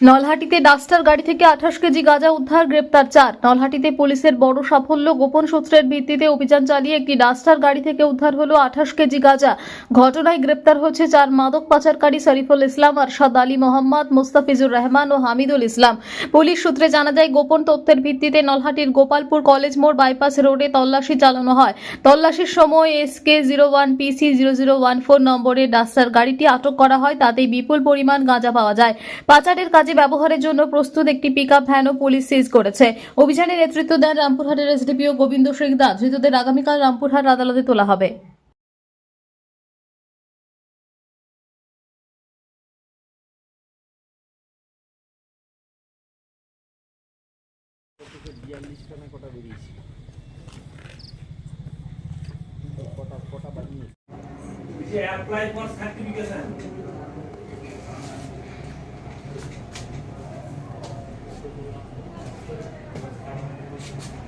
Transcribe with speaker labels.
Speaker 1: নলহাটিতে duster গাড়ি থেকে আঠাশ কেজি গাঁজা উদ্ধার, গ্রেপ্তার চার। নলহাটিতে পুলিশের বড় সাফল্য গোপন সূত্রের ভিত্তিতে অভিযান চালিয়ে একটি ডাস্টার গাড়ি থেকে উদ্ধার হলো আঠাশ কেজি গাঁজা। ঘটনায় গ্রেপ্তার হয়েছে চার মাদক পাচারকারী শরীফুল ইসলাম, আরশাদ আলী মোহাম্মদ, মুস্তাফিজুর রহমান ও হামিদুল ইসলাম। পুলিশ সূত্রে জানা যায়, গোপন তথ্যের ভিত্তিতে নলহাটির গোপালপুর কলেজ মোড় বাইপাস রোডে তল্লাশি চালানো হয়। তল্লাশির সময় S K zero one PC zero zero one four নম্বরের ডাস্টার গাড়িটি আটক করা হয়, তাতেই বিপুল পরিমাণ গাঁজা পাওয়া যায়। পাচারের কাজে ব্যবহারের জন্য প্রস্তুত একটি পিক পিকআপ ভ্যানও পুলিশ সিজ করেছে। অভিযানে নেতৃত্ব দেন রামপুরহাটের S D P O Gobinda Singh Das. ধৃতদের আগামীকাল রামপুরহাট আদালতে তোলা হবে।
Speaker 2: যে apply for certification
Speaker 3: Thank you.